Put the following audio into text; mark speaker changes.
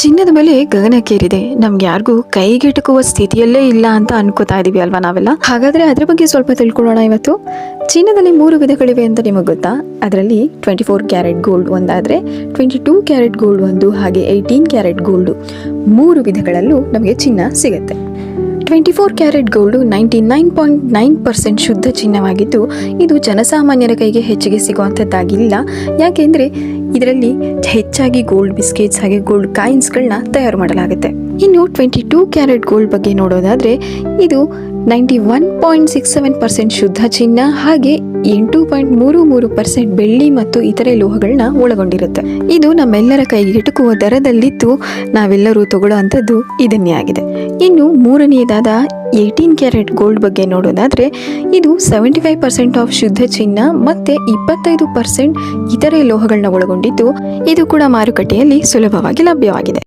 Speaker 1: ಚಿನ್ನದ ಬೆಲೆ ಗಗನಕ್ಕೇರಿದೆ ನಮ್ಗೆ ಯಾರಿಗೂ ಕೈಗೆಟುಕುವ ಸ್ಥಿತಿಯಲ್ಲೇ ಇಲ್ಲ ಅಂತ ಅನ್ಕೋತಾ ಇದೀವಿ ಅಲ್ವಾ ನಾವೆಲ್ಲ? ಹಾಗಾದ್ರೆ ಅದ್ರ ಬಗ್ಗೆ ಸ್ವಲ್ಪ ತಿಳ್ಕೊಳ್ಳೋಣ ಇವತ್ತು. ಚಿನ್ನದಲ್ಲಿ ಮೂರು ವಿಧಗಳಿವೆ ಅಂತ ನಿಮಗೆ ಗೊತ್ತಾ? ಅದರಲ್ಲಿ ಟ್ವೆಂಟಿ ಫೋರ್ ಕ್ಯಾರೆಟ್ ಗೋಲ್ಡ್ ಒಂದಾದ್ರೆ ಟ್ವೆಂಟಿ ಟೂ ಕ್ಯಾರೆಟ್ ಗೋಲ್ಡ್ ಒಂದು, ಹಾಗೆ ಏಯ್ಟೀನ್ ಕ್ಯಾರೆಟ್ ಗೋಲ್ಡ್ ಮೂರು ವಿಧಗಳಲ್ಲೂ ನಮಗೆ ಚಿನ್ನ ಸಿಗುತ್ತೆ. Twenty four carat gold ninety nine point nine percent ಶುದ್ಧ ಚಿನ್ನವಾಗಿದ್ದು, ಇದು ಜನಸಾಮಾನ್ಯರ ಕೈಗೆ ಹೆಚ್ಚಿಗೆ ಸಿಗುವಂಥದ್ದಾಗಿಲ್ಲ. ಯಾಕೆಂದರೆ, ಇದರಲ್ಲಿ ಹೆಚ್ಚಾಗಿ ಗೋಲ್ಡ್ ಬಿಸ್ಕೆಟ್ಸ್ ಹಾಗೆ ಗೋಲ್ಡ್ ಕಾಯಿನ್ಸ್ಗಳನ್ನ ತಯಾರು ಮಾಡಲಾಗುತ್ತೆ. ಇನ್ನು ಟ್ವೆಂಟಿ ಟೂ ಕ್ಯಾರೆಟ್ ಗೋಲ್ಡ್ ಬಗ್ಗೆ ನೋಡೋದಾದರೆ ಇದು ninety one point six seven percent ಶುದ್ಧ ಚಿನ್ನ, ಹಾಗೆ ಎಂಟು ಪಾಯಿಂಟ್ ಮೂರು ಮೂರು ಪರ್ಸೆಂಟ್ ಬೆಳ್ಳಿ ಮತ್ತು ಇತರೆ ಲೋಹಗಳನ್ನ ಒಳಗೊಂಡಿರುತ್ತೆ. ಇದು ನಮ್ಮೆಲ್ಲರ ಕೈಗೆ ಎಟುಕುವ ದರದಲ್ಲಿದ್ದು ನಾವೆಲ್ಲರೂ ತಗೊಳ್ಳುವಂಥದ್ದು ಇದನ್ನೇ ಆಗಿದೆ. ಇನ್ನು ಮೂರನೆಯದಾದ ಏಯ್ಟೀನ್ ಕ್ಯಾರೆಟ್ ಗೋಲ್ಡ್ ಬಗ್ಗೆ ನೋಡೋದಾದರೆ ಇದು ಸೆವೆಂಟಿ ಫೈವ್ ಪರ್ಸೆಂಟ್ ಆಫ್ ಶುದ್ಧ ಚಿನ್ನ ಮತ್ತೆ ಇಪ್ಪತ್ತೈದು ಪರ್ಸೆಂಟ್ ಇತರೆ ಲೋಹಗಳನ್ನ ಒಳಗೊಂಡಿದ್ದು. ಇದು ಕೂಡ ಮಾರುಕಟ್ಟೆಯಲ್ಲಿ ಸುಲಭವಾಗಿ ಲಭ್ಯವಾಗಿದೆ.